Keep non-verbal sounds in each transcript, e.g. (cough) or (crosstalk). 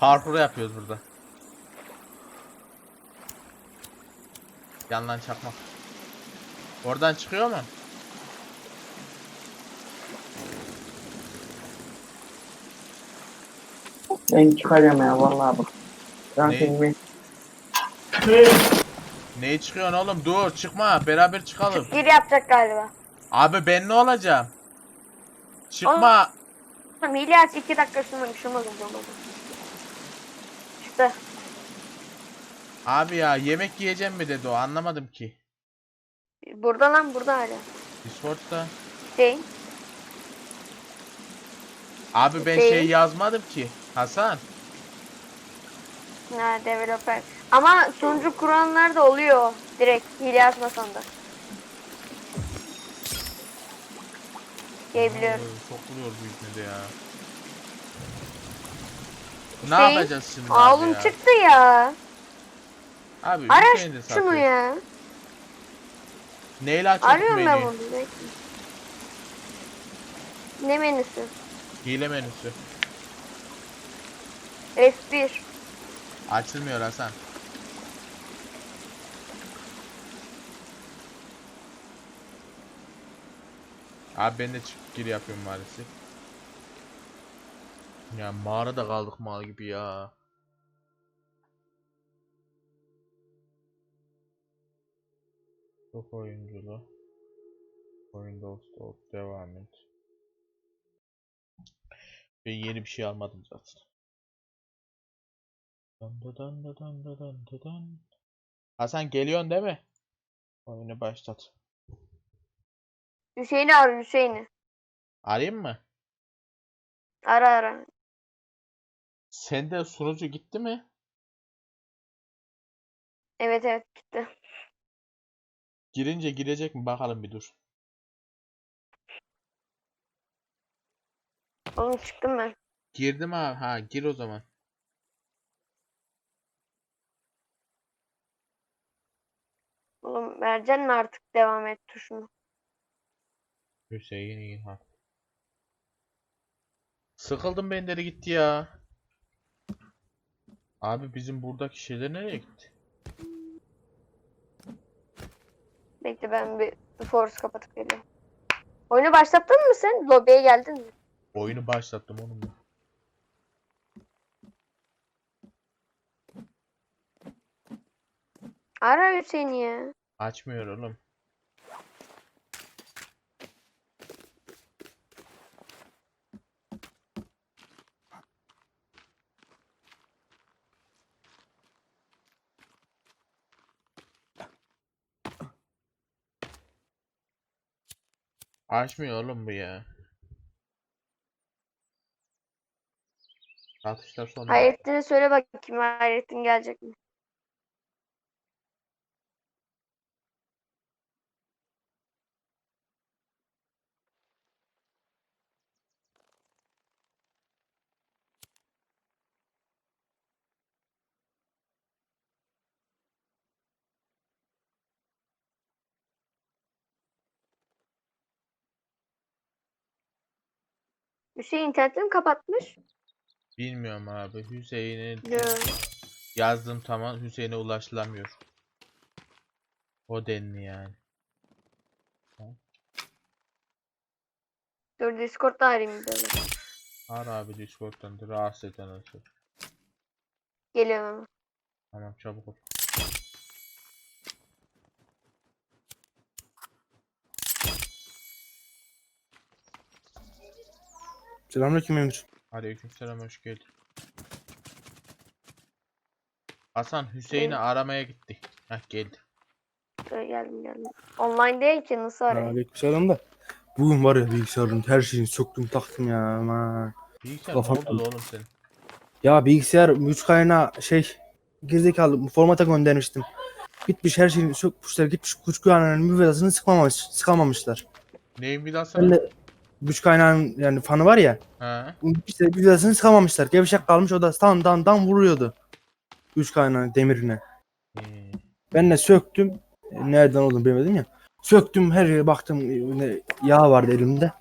Parkur yapıyoruz burada. Yandan çakmak. Oradan çıkıyor mu? Ben çıkarıyorum ya vallahi bak. Ben Ne? filmi. Neyi çıkıyorsun oğlum? Dur çıkma. Beraber çıkalım. Gir yapacak galiba. Abi ben ne olacağım? Çıkma. Tamam hile aç 2 dakika şunu şunu olmadı. Çıktı. Abi ya yemek yiyeceğim mi dedi o anlamadım ki. Burada lan burada hala. Discord'da. Şey. Abi ben Değil. şey yazmadım ki. Hasan. Ha developer. Ama sunucu kuranlar da oluyor. Direkt hile açmasan da. Diyebiliyorum. Oy, Çok vuruyor bu ipne de ya. Ne Şey, yapacağız şimdi abi oğlum ya? çıktı ya. Abi Ara Hüseyin de şunu satıyor. ya. Neyle açıyorduk Arıyorum ben menüyü? bunu. Bekle. Ne menüsü? Hile menüsü. F1. Açılmıyor Hasan. Abi ben de çık gir yapıyorum maalesef. Ya mağarada kaldık mal gibi ya. Çok oyunculu. Windows Store devam et. Ben yeni bir şey almadım zaten. Dın dı dın dı dın dı dın. Hasan geliyorsun değil mi? Oyunu başlat. Hüseyin'i ar Hüseyin'i. Arayayım mı? Ara ara. Sende sunucu gitti mi? Evet evet gitti. Girince girecek mi bakalım bir dur. Oğlum çıktım ben. Girdim abi. Ha gir o zaman. Oğlum vereceksin mi artık devam et tuşunu? Hüseyin İlhan. Sıkıldım ben dedi gitti ya. Abi bizim buradaki şeyler nereye gitti? Bekle ben bir Force kapatıp geliyorum. Oyunu başlattın mı sen? Lobiye geldin mi? Oyunu başlattım ben. Ara Hüseyin'i ya. Açmıyor oğlum. Açmıyor oğlum bu ya. Satışlar sona. Hayrettin'e söyle bakayım Hayrettin gelecek mi? Hüseyin internetini mi kapatmış? Bilmiyorum abi. Hüseyin'in Yo. Yazdım tamam Hüseyin'e ulaşılamıyor. O denli yani. Dur Discord'da arayayım böyle. Ara abi Discord'dan da rahatsız eden olsun. Geliyorum hemen. Tamam çabuk ol. Selamünaleyküm Emir. Aleykümselam hoş geldin. Hasan Hüseyin'i aramaya gitti. Heh geldi. Dur, geldim geldim. Online değil ki nasıl arayayım? Aleykümselam da. Bugün var ya bilgisayarın her şeyini söktüm taktım ya. Aman. Bilgisayar Kafam ne oldu da oğlum senin? Ya bilgisayar güç kaynağı şey gerizekalı formata göndermiştim. Gitmiş her şeyini sökmüşler gitmiş güç kaynağının müfredasını sıkmamış, sıkamamışlar. Neyin bir daha Ben de güç kaynağının yani fanı var ya Ha? işte müfredasını sıkamamışlar. Gevşek kalmış o da dan dan dan vuruyordu. Güç kaynağı demirine. Hmm. Ben de söktüm. E, Nereden olduğunu bilmedim ya. Söktüm her yere baktım. e, Ne, yağ vardı elimde.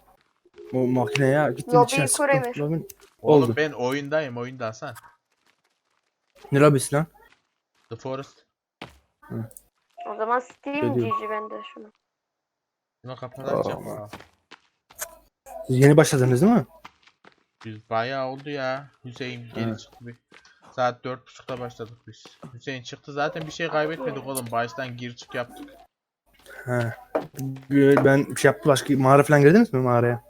O makineye gittim Lobiyi içine sıktım. Lobin- Oğlum Oldu. ben oyundayım oyunda Hasan. Ne lobisi lan? The Forest. O zaman Steam Geliyor. GG bende şunu. Bunu kapatacağım Aa. Siz yeni başladınız değil mi? Biz bayağı oldu ya. Hüseyin geri Evet. çıktı bir. Saat dört buçukta başladık biz. Hüseyin çıktı zaten bir şey kaybetmedik oğlum. Baştan gir çık yaptık. He. Bir- Ben bir şey yaptım başka mağara falan girdiniz mi mağaraya?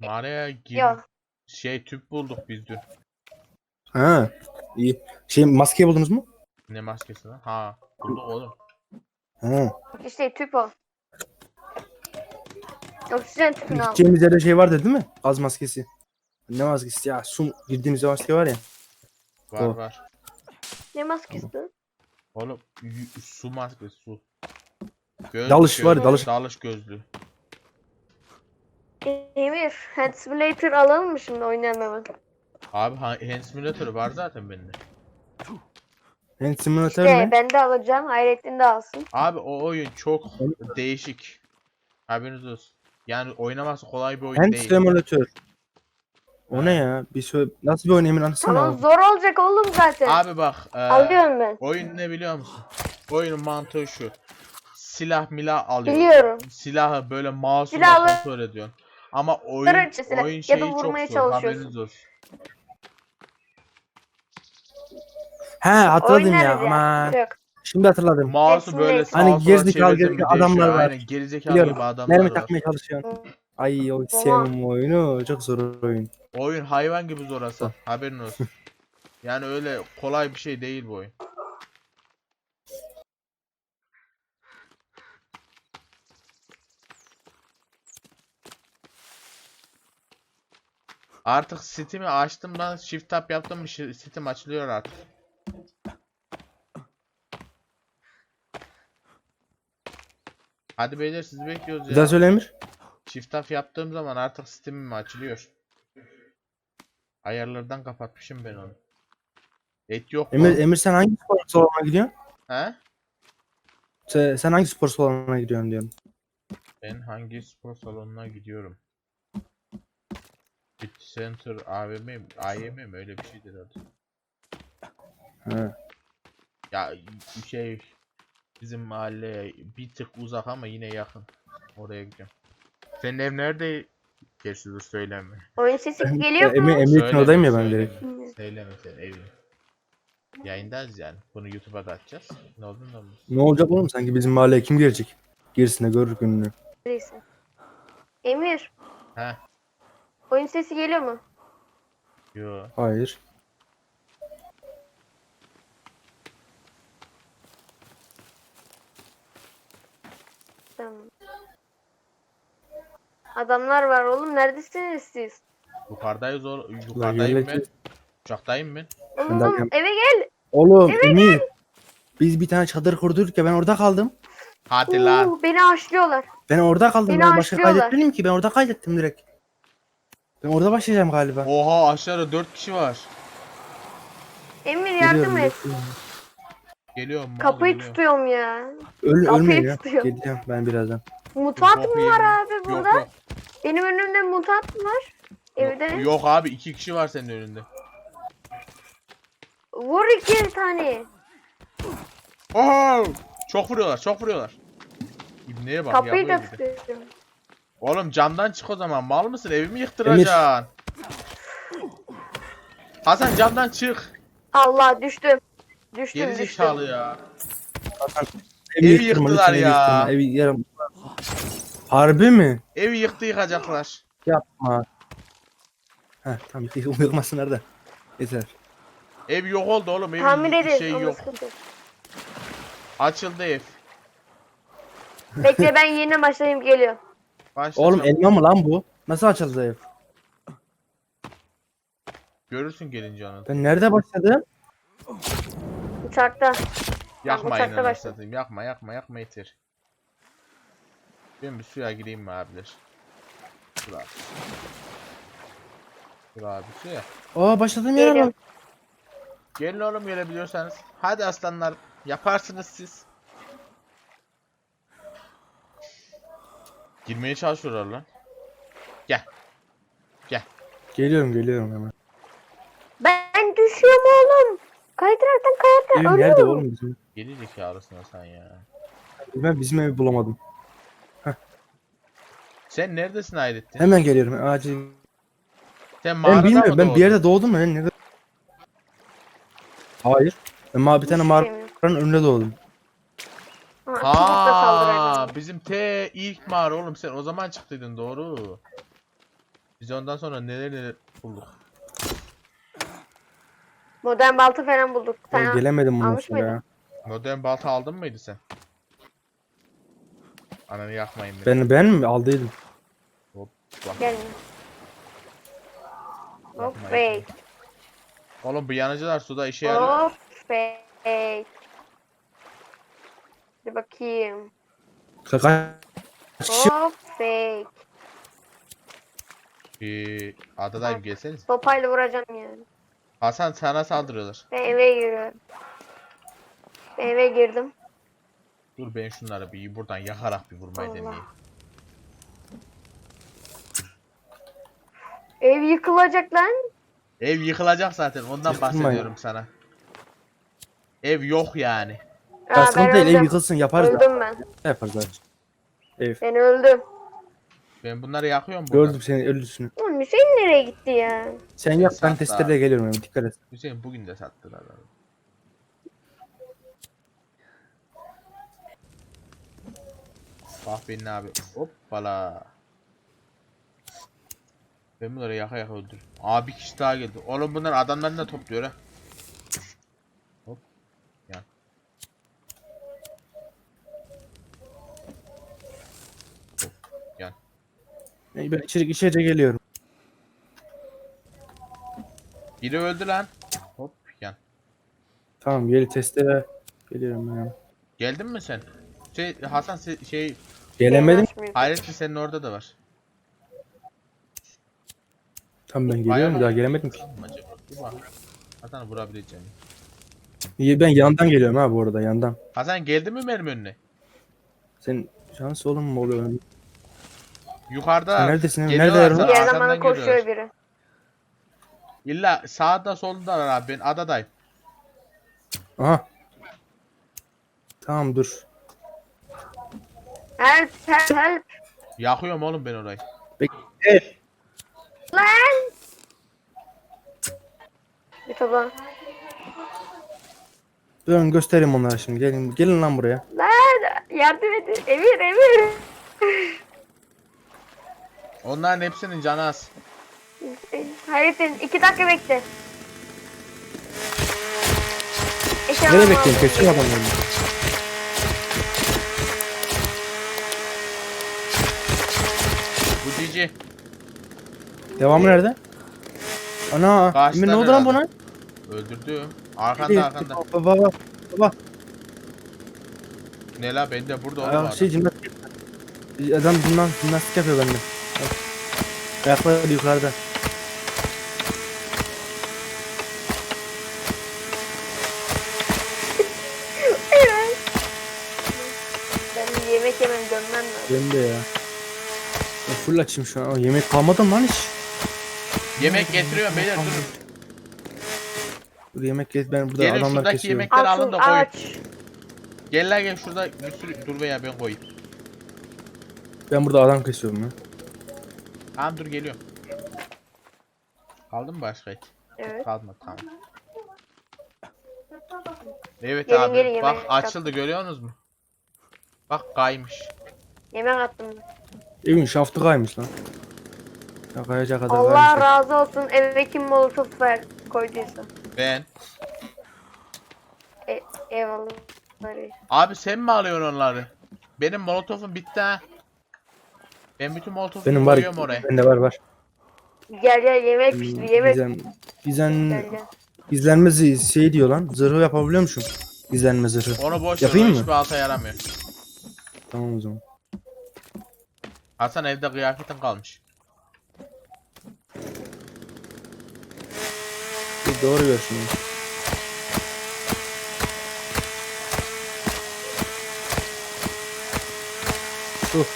Mağaraya gir. Yok. Şey tüp bulduk biz dün. Ha. İyi. Şey maskeyi buldunuz mu? Ne maskesi lan? Ha bulduk oğlum. Ha. İşte tüp o. Oksijen tüpünü al. Gideceğimiz yerde şey vardı değil mi? Gaz maskesi. Ne maskesi ya? Su girdiğimiz maske var ya. Var O. var. Ne maskesi? Oğlum y- su maskesi su. Göz, Dalış var dalış. Dalış gözlüğü. Emir, Hand Simulator alalım mı şimdi oynayalım Abi ha- hand simülatörü var zaten bende. Hand simülatör İşte ne? ben de alacağım. Hayrettin de alsın. Abi o oyun çok değişik. Haberiniz olsun. Yani oynaması kolay bir oyun Hand değil. simülatör. O ne ya? Bir söyle. Nasıl bir oyun emin anlatsana. Ama abi. zor olacak oğlum zaten. Abi bak. e, Alıyorum ben. oyun ne biliyor musun? Oyunun mantığı şu. Silah milah alıyor. Biliyorum. Silahı böyle mouse'la Silahlı- kontrol ediyorsun. Ama oyun, Kırınca silah oyun ya şeyi da çok vurmaya zor. çalışıyorsun. Haberiniz olsun. He hatırladım Oynarız ya aman. Yok. Şimdi hatırladım. Mouse'u böyle Simulator. sağa Hani sola gerizekalı çevirdim gerizekalı adamlar değişiyor. var. Aynen gerizekalı Biliyorum. gibi adamlar Mermi var. takmaya çalışıyorsun. Ay o sevmem oyunu. Çok zor oyun. Oyun hayvan gibi zor Hasan. (laughs) Haberin olsun. Yani öyle kolay bir şey değil bu oyun. Artık Steam'i açtım ben shift tab yaptım Steam açılıyor artık. Hadi beyler sizi bekliyoruz Bir ya. daha söyle Emir. Shift tab yaptığım zaman artık Steam'im açılıyor. Ayarlardan kapatmışım ben onu. Et yok? Emir, Emir sen hangi spor salonuna gidiyorsun? He? Sen, sen hangi spor salonuna gidiyorsun diyorum. Ben hangi spor salonuna gidiyorum? Fit Center AVM? AYM mi? Öyle bir şeydir adı. He. Ya şey bizim mahalleye bir tık uzak ama yine yakın. Oraya gidiyorum. Senin ev nerede? Gerçi dur söyleme. Oyun sesi geliyor Emir, mu? Emir için oradayım ya ben söyleme. direkt. Söyleme sen evini. Yayındayız yani. Bunu YouTube'a da atacağız. Ne oldu ne oldu? Ne olacak oğlum sanki bizim mahalleye kim girecek? Girsin de görür gününü. Neyse. Emir, He. oyun sesi geliyor mu? Yo. Hayır. Tamam. Adamlar var oğlum. Neredesiniz siz? Yukarıdayız oğlum. Yukarıdayım ben. Uçaktayım ben. Oğlum eve gel. Oğlum Emir. Biz bir tane çadır kurduk ya ben orada kaldım. Hadi lan. Oo, beni aşlıyorlar. Ben orada kaldım. Beni Ben başka kaydetmedim ki. Ben orada kaydettim direkt. Ben orada başlayacağım galiba. Oha aşağıda 4 kişi var. Emir yardım Geliyorum, et. bekliyorum. Geliyorum. mal Kapıyı geliyorum. tutuyorum ya. Öl, Kapıyı ölmeyin ya. tutuyor. Geleceğim ben birazdan. Mutant Yok, mı var abi Yok, burada? yok. Benim önümde mutant mı var? Evde. Yok, yok abi iki kişi var senin önünde. Vur iki tane. Oho! Çok vuruyorlar, çok vuruyorlar. İbneye bak Kapıyı da yapıyor bir de. tutuyorum. Oğlum camdan çık o zaman. Mal mısın? Evimi yıktıracaksın. Hasan camdan çık. Allah düştüm. Düştüm Geri düştüm. zekalı ya. Evi, Evi yıktırma, yıktılar lütfen evi ya. yıktırma. Evi yarım. Harbi mi? Evi yıktı yıkacaklar. Yapma. Heh tamam yıkmasınlar da. Yeter. Ev yok oldu oğlum. Ev Tamir ederiz. şey onda yok. sıkıntı yok. Açıldı ev. Bekle ben yeni başlayayım geliyor. Başla Oğlum elma mı lan bu? Nasıl açıldı ev? Görürsün gelince onu. Ben nerede başladım? Uçakta. Yakma uçakta aynen başladım. satayım. Yakma yakma yakma yeter. Ben bir suya gireyim mi abiler? Dur abi. Dur abi suya. Aa başladım ya. Geliyorum. Gelin oğlum gelebiliyorsanız. Hadi aslanlar. Yaparsınız siz. Girmeye çalışıyorlar lan. Gel. Gel. Geliyorum geliyorum hemen. Ben düşüyorum oğlum. Kaydıraktan kayarken Evim nerede ölüyorum. oğlum bizim? Geri zekalısın sen ya. Ben bizim evi bulamadım. Sen neredesin Hayrettin? Hemen geliyorum acil. Sen Ben mağarada bilmiyorum mı ben doğdun? bir yerde doğdum mu? Ben ne Hayır. Ben ma bir tane Hiçbir mağaranın şeyim yok. önünde doğdum. Ha. Aa, bizim T ilk mağara oğlum sen o zaman çıktıydın doğru. Biz ondan sonra neler neler bulduk. Modern balta falan bulduk. Sen gelemedim bundan almış mıydın? ya. Modern balta aldın mıydı sen? Ananı yakmayın beni. Ben, ben mi aldıydım? Bak. gelme. Hop Yapma, fake. Oğlum bu yanıcılar suda işe yarıyor. Hop fake. Bir bakayım. Ka- Kaç kişi? Hop fake. Bir adadayım gelseniz. Sopayla vuracağım yani. Hasan sana saldırıyorlar. Ben eve giriyorum. Ben eve girdim. Dur ben şunları bir buradan yakarak bir vurmayı Allah. deneyeyim. Ev yıkılacak lan. Ev yıkılacak zaten ondan Yıkılmayın. bahsediyorum sana. Ev yok yani. Aa, Ya ben sıkıntı değil ev öldüm. yıkılsın yaparız da. Öldüm ben. Yaparız. Ev. Ben öldüm. Ben bunları yakıyorum burada. Gördüm seni ölüsünü. Oğlum Hüseyin nereye gitti ya? Sen yap ben testereyle geliyorum hemen dikkat et. Hüseyin bugün de sattılar abi. Bak benim abi. Hoppala. Ben bunları yaka yaka öldür. Aa bir kişi daha geldi. Oğlum bunlar adamlarını da topluyor ha. Hop. Ya. Hop. Gel. Ben içeri, içeri geliyorum. Biri öldü lan. Hop gel. Tamam geri testere geliyorum ben. Geldin mi sen? Şey Hasan se- şey Gelemedim. Açmıyor. Hayrettin senin orada da var. Tamam ben geliyorum daha gelemedim ki. Tamam acaba? Dur bak. Hasan vurabileceğim. İyi, Ben yandan geliyorum ha bu arada yandan. Hasan geldi mi mermi önüne? Sen şans oğlum mu oluyor? Yukarıda. Sen neredesin? Geliyorlar Nerede sana, Bir yerden arkandan bana koşuyor geliyorlar. biri. İlla sağda solda var abi ben adadayım. Aha. Tamam dur. Help help help. Yakıyorum oğlum ben orayı. Bekle. Lan. Bir topla. Durun göstereyim onlara şimdi. Gelin gelin lan buraya. Lan yardım edin. Emir Emir. Onların hepsinin canı az. Hayrettin iki dakika bekle. Eşya Nereye bekleyeyim? lazım. Keseceğim adamlarını. Bu cici. Devamı nerede? Ana. Karşıda Emir ne oldu lan herhalde. buna? Öldürdüm. Arkanda arkanda. Baba baba. Baba. Ne la ben de burada oğlum Aa, adam. şey jimnastik. Adam bundan jimnastik yapıyor bende. Bak. Ayakları yukarıda. Ben yemek yemem dönmem lazım. Ben de ya. Ben full açayım şu an. Aa, yemek kalmadı mı lan hiç? Yemek getiriyorum beyler durun. Dur yemek get ben burada Gelin adamlar şuradaki kesiyor. yemekleri alın Altın da koyun. ağaç. Gel la gel şurada bir sürü dur veya ben koyayım. Ben burada adam kesiyorum ya. Tamam dur geliyorum. Kaldı mı başka et? Evet. Kalmadı tamam. Evet Gelin, abi gelin, bak yemeğe açıldı görüyorsunuz mu? Bak kaymış. Yemek attım. Evin şaftı kaymış lan. Ya kayacak kadar Allah kaymış. razı olsun eve kim molotof ver koyduysa. Ben. E, eyvallah. Abi sen mi alıyorsun onları? Benim molotofum bitti ha. Ben bütün molotofu Benim var. koyuyorum oraya. Bende var var. Gel gel yemek pişti yemek. Gizem, gizem, Gel gel. gizlenme zi- şey diyor lan. Zırhı yapabiliyormuşum. Gizlenme zırhı. Onu boş ver Yapayım o mı? hiçbir alta yaramıyor. Tamam o zaman. Hasan evde kıyafetin kalmış. Dur, doğru ver şunu. Dur.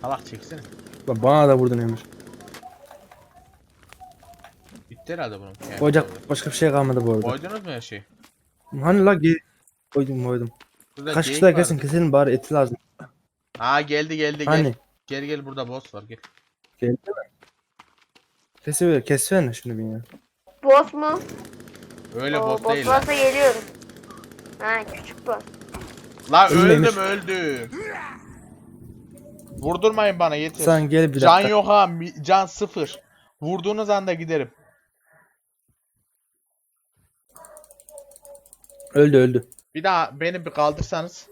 Salak çeksene. Lan Bana da vurdun Emir. Bitti herhalde bunun. Yani Koyacak başka bir şey kalmadı bu arada. Koydunuz mu her şeyi? Hani la ge koydum koydum. Burada Kaç geyik kişi daha vardı. kesin keselim bari eti lazım. Aa geldi geldi gel. Hani Gel gel burada boss var gel. geldi mi? Kesiver, kesiver şunu bir ya. Boss mu? Öyle boss boss değil lan. varsa geliyorum. Ha küçük boss. La Öldü öldüm öldüm. Vurdurmayın bana yeter. Sen gel bir Can dakika. yok ha mi- can sıfır. Vurduğunuz anda giderim. Öldü öldü. Bir daha beni bir kaldırsanız.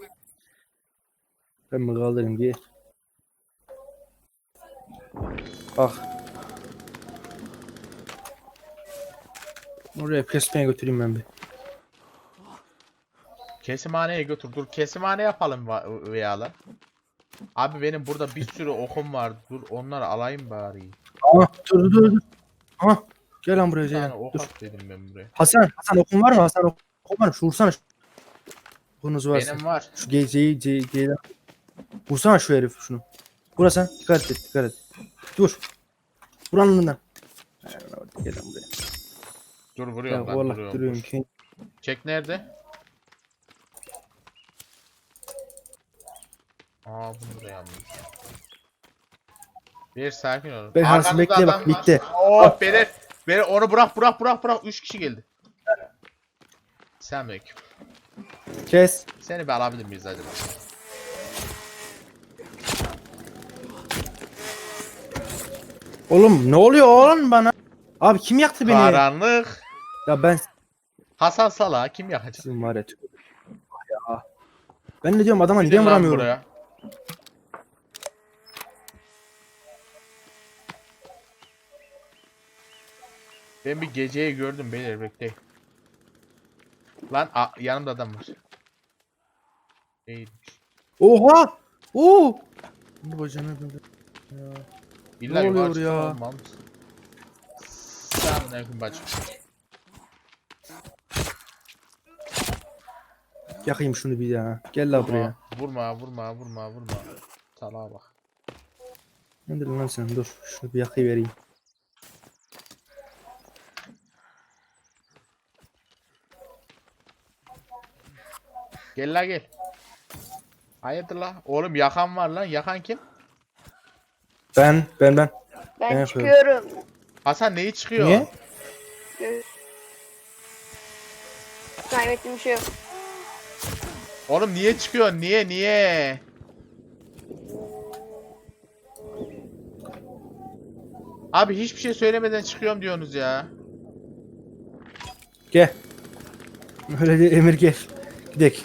Ben mi kaldırayım diye. Bak. Oraya kesmeye götüreyim ben bir. Kesimhaneye götür. Dur kesimhane yapalım va- veya lan. Abi benim burada bir sürü okum var. Dur onları alayım bari. Aa, dur dur dur. Aha. Gel lan buraya Bir tane ok Dur. at dedim ben buraya. Hasan, Hasan okun var mı? Hasan ok- okun var mı? Şu vursana. şu- Okunuz varsa. Benim var. Şu geceyi, geceyi. Vursana şu herif şunu. Burası sen. Dikkat et, dikkat et. Dur. Vur alnından. Gel lan buraya. Dur Ya vuruyorum lan vallahi vuruyorum. Dur. Çek nerede? Aa bunu buraya almış. Bir sakin olun. Ben Arkanızda bekle bak, bitti. Oo beni, beni onu bırak bırak bırak bırak. Üç kişi geldi. Selamünaleyküm. Kes. Seni bir alabilir miyiz acaba? Oğlum ne oluyor oğlum bana? Abi kim yaktı beni? Karanlık. Ya ben Hasan Sala kim yakacak? sizin var ya. Ben ne diyorum adama niye vuramıyorum? buraya. Ben bir geceyi gördüm beyler bekleyin. Lan a, yanımda adam var. Değilmiş. Oha! Oo! Bu bacana böyle. Ya. İlla Ne oluyor ya? Selamünaleyküm bacım. Yakayım şunu bir daha. Gel la buraya. Vurma, vurma, vurma, vurma. Salağa bak. Nedir lan sen? Dur. Şunu bir yakayım vereyim. Gel la gel. Hayırdır la? Oğlum yakan var lan. Yakan kim? Ben, ben, ben. Ben Ben yapıyorum. çıkıyorum. Hasan neyi çıkıyor? Niye? Kaybettiğim bir şey yok. Oğlum niye çıkıyor? Niye niye? Abi hiçbir şey söylemeden çıkıyorum diyorsunuz ya. Gel. Öyle değil Emir gel. Gidek.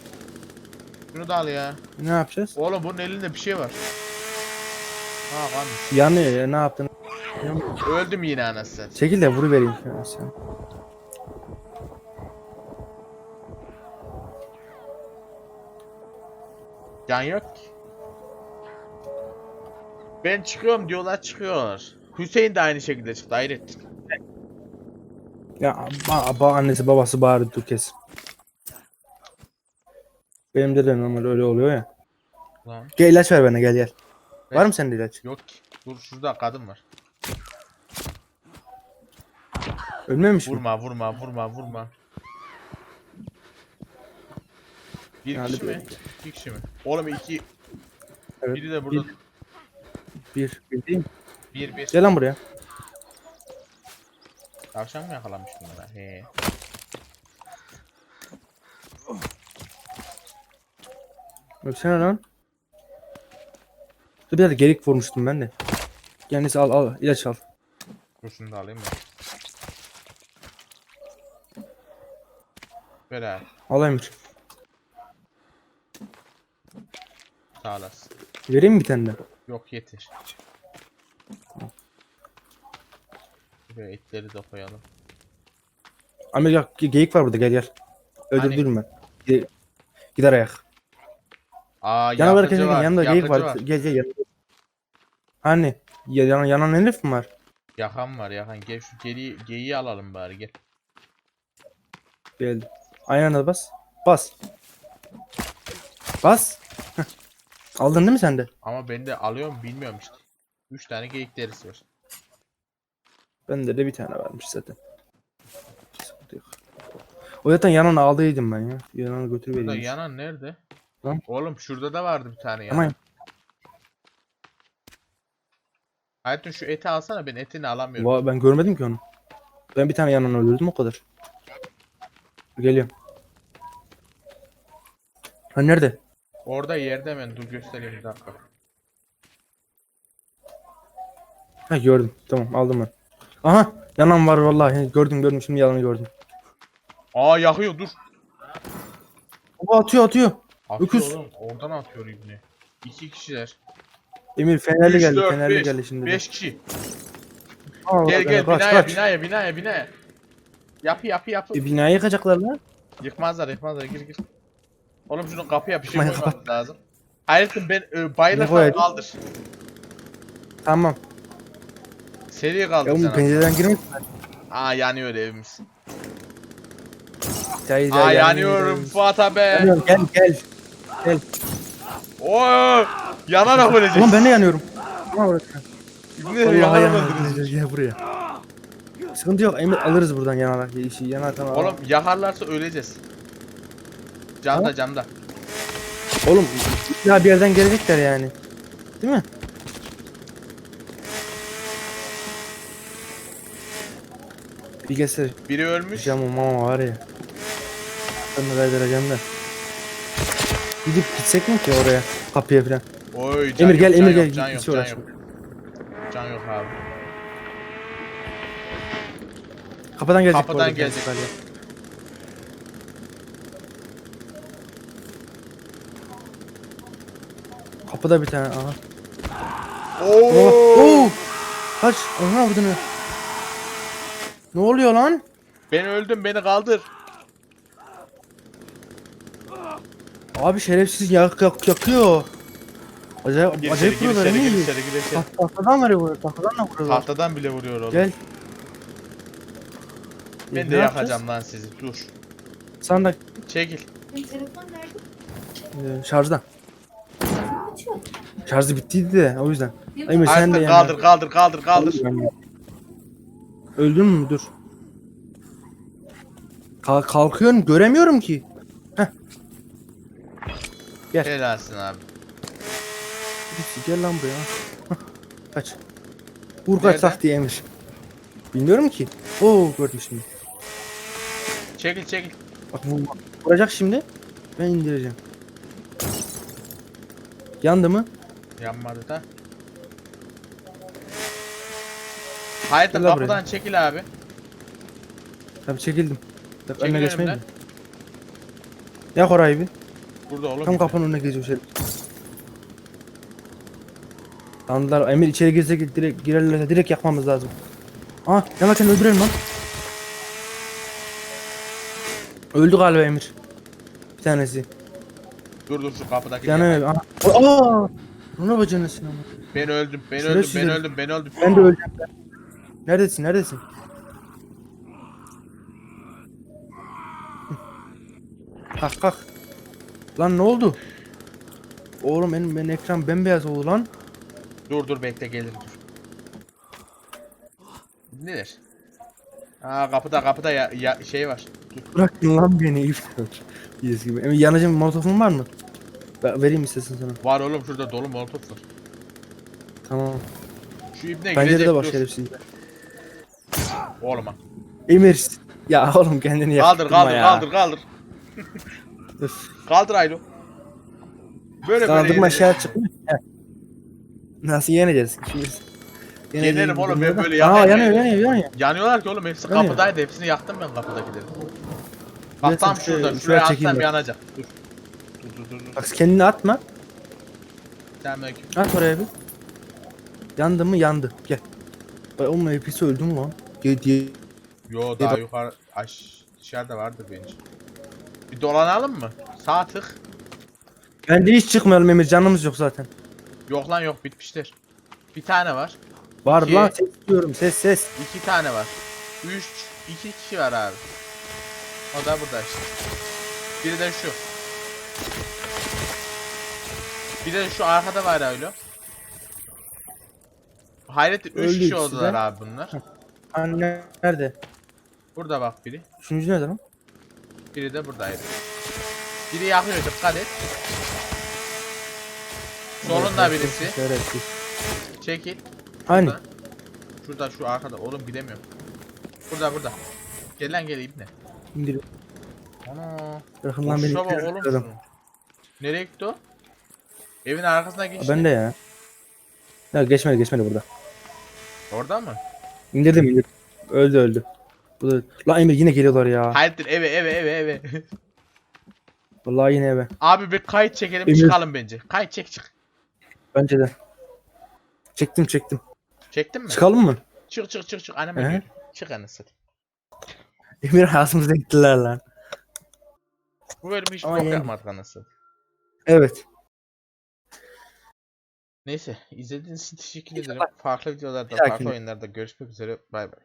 Şunu da al ya. Ne yapacağız? Oğlum bunun elinde bir şey var. Ha kan. Yanıyor ya ne yaptın? Öldüm yine anasını. Çekil de vuru vereyim Can yok ki. Ben çıkıyorum diyorlar çıkıyorlar. Hüseyin de aynı şekilde çıktı Hayrettin. Ya ba, ba annesi babası bağırdı kes. Benim de de normal öyle oluyor ya. Lan. Gel ilaç ver bana gel gel. Ver. Var mı sende ilaç? Yok ki. Dur şurada kadın var. Ölmemiş mi? Vurma vurma vurma vurma. Bir Yani kişi bir- mi? İki kişi mi? Oğlum iki. Evet, Biri de burada. Bir, bir değil mi? Bir bir. Gel lan buraya. Tavşan mı yakalamış bunlara? He. Ölsene lan. Dur bir dakika gerik vurmuştum ben de. Kendisi al al ilaç al. Dur şunu da alayım mı? Ver abi. Al Emir. Sağ olasın. Vereyim mi bir tane de? Yok yeter. Şuraya etleri de koyalım. Amir gel, ge- geyik var burada gel gel. Öldürdüm ben. Ge- Gider ayak. Aa Canavar yakıcı kesin var. yanında geyik yakıcı var. Gel gel yanında. Hani? Ya, yanan, yanan herif mi var? Yakan var yakan. Gel şu geri geyiği alalım bari gel. Geldi. Aynı anda bas. Bas. Bas. Aldın değil mi sen de? Ama ben de alıyorum bilmiyorum işte. 3 tane geyik derisi var. Bende de bir tane varmış zaten. Sıkıntı yok. O zaten yanan aldıydım ben ya. Yananı Burada götürüvereyim. yanan nerede? Lan. Oğlum şurada da vardı bir tane yanan. Ama Hayatım şu eti alsana ben etini alamıyorum. Va- ben görmedim ki onu. Ben bir tane yanan öldürdüm o kadar. Geliyorum. Ha nerede? Orada yerde hemen dur göstereyim bir dakika. Ha gördüm. Tamam aldım ben. Aha yanan var vallahi. Gördüm gördüm şimdi yalanı gördüm. Aa yakıyor dur. Baba atıyor atıyor. Atıyor Öküz. oğlum oradan atıyor ibni. İki kişiler. Emir fenerli Üç, geldi. dört, fenerli beş. geldi şimdi. 5 kişi. Aa, Gel gel kaç, binaya kaç. binaya binaya binaya. Yapı yapı yapı. E, binayı yıkacaklar lan. Yıkmazlar yıkmazlar gir gir. Oğlum şunu kapıya bir şey Yıkmayın, koymamız lazım. Hayatım ben e, bayılırsan koyayım? kaldır. Tamam. Seri kaldır Ya sen. bu abi. pencereden girmek. Aa yanıyor evimiz. Cahil, Aa yanıyorum. Fuat abi. Yanıyorum, Gel gel. Oo yanarak ölecek. Ulan ben de yanıyorum. Ama burası. İbni Vallahi yanarak Gel buraya. Sıkıntı yok. Emir alırız buradan yanarak işi. Alalım. Oğlum yakarlarsa öleceğiz. Camda camda. Oğlum ya bir yerden gelecekler yani. Değil mi? Bir göster. Biri ölmüş. Camı mama var ya. Ben de kaydıracağım da. Gidip gitsek mi ki oraya? Kapıya falan. Oy can Emir gel yok, can Emir yok, gel. Can Hiç yok, can uğraşma. yok. Can yok abi. Kapıdan gelecek. bu Kapıdan arada gelecek. galiba. Kapıda bir tane aha. Oo. Oo! Kaç? Aha vurdun. Ne oluyor lan? Ben öldüm beni kaldır. Abi şerefsiz yak yak yakıyor. Acayip, Gir acayip vuruyorlar gir içeri. Taht- Tahtadan vuruyor. Tahtadan da vuruyorlar. Tahtadan bile vuruyor oğlum. Gel. Ben Ne de yapacağız? yakacağım lan sizi. Dur. Sen de Çekil. Telefon nerede? e, şarjda. Şarjı bittiydi de o yüzden. Emir sen de Artık yani. kaldır kaldır kaldır kaldır. Öldün mü? Dur. Kalk kalkıyorum göremiyorum ki. Gel. Helalsin abi. Gel lan buraya. Hah, Kaç. Vur kaç Nerede? tak diye Emir. Bilmiyorum ki. Oo gördüm şimdi. Çekil çekil. Bak vur- vuracak şimdi. Ben indireceğim. Yandı mı? Yanmadı da. Gel lan kapıdan çekil abi. Tabii çekildim. Çekil önüne geçmeyin önümden. mi? Yak orayı bir. Burada oğlum. Tam kapının önüne geziyor şerif. Sandılar Emir içeri girsek direkt girerlerse direkt yakmamız lazım. Aa yanarken öldürelim lan. Öldü galiba Emir. Bir tanesi. Dur dur şu kapıdaki. Yani aa. Ona bacını ama. Ben öldüm ben öldüm ben öldüm ben öldüm. Ben de öleceğim. ben. Neredesin? Neredesin? Kalk kalk. Lan ne oldu? Oğlum benim, benim ekran bembeyaz oldu lan. Dur dur bekle gelir dur. Nedir? Aa kapıda kapıda ya, ya şey var. Dur. Bırakın lan beni iftar. Yes gibi. Emin yanıcı molotofun var mı? Ben vereyim istesin sana. Var oğlum şurada dolu molotof var. Tamam. Şu ibne Bence girecek de bak dur. şerefsiz. Oğlum ha. Emir. Ya oğlum kendini Kaldır yaktırma kaldır ya. kaldır kaldır. (laughs) Öf. Kaldır Aylo. Böyle böyle Kaldırma yenir. şey çıkmıyor. Heh. Nasıl yeneceğiz? İkimiz. Yenelim oğlum, ben böyle Aa yanıyorum yanıyor yanıyor yanıyor. Yanıyorlar ki oğlum hepsi Yanıyor. kapıdaydı hepsini yaktım ben kapıdakileri. Bak tam işte şurada şuraya şuraya çekeyim atsam yanacak. Dur. Dur. Bak kendini atma. Selamünaleyküm. At oraya bir. Yandı mı? Yandı. Gel. Bak onun hepsi öldü mü lan? Gel diye. Yo daha bak- yukarı aş dışarıda vardır bence. Bir dolanalım mı? Sağ tık. Bence hiç çıkmayalım Emir canımız yok zaten. Yok lan yok bitmiştir. Bir tane var. Var İki. lan ses diyorum ses ses. iki tane var. Üç, iki kişi var abi. O da burada işte. Biri de şu. Bir de şu arkada var öyle. Hayret 3 Öldü kişi ikisi oldular de. abi bunlar. Anne nerede? Burada bak biri. Üçüncü nerede lan? Biri de buradaydı. Biri yakıyor dikkat et. Solunda birisi. Evet. Çekil. Hani? Şurada. Şurada şu arkada. Oğlum gidemiyorum. Burada burada. Gel lan gel ibne. İndir. Ana. Bırakın lan beni. Bak oğlum şunu. Nereye gitti o? Evin arkasına geçti. Ben de ya. Ya geçmedi geçmedi burada. Orada mı? İndirdim indirdim. Öldü öldü. Bu da... Lan Emir yine geliyorlar ya. Hayırdır eve eve eve eve. (laughs) Vallahi yine eve. Abi bir kayıt çekelim Emir. çıkalım bence. Kayıt çek çık. Bence de. Çektim çektim. Çektin mi? Çıkalım mı? Çık çık çık çık. Hı. geliyor. Çık anasını. Emir hayatımıza gittiler lan. Bu bölüm hiç Ama bok yeni- yapmadık anasını. Evet. Neyse izlediğiniz için teşekkür ederim. Farklı videolarda, farklı oyunlarda görüşmek üzere. Bay bay.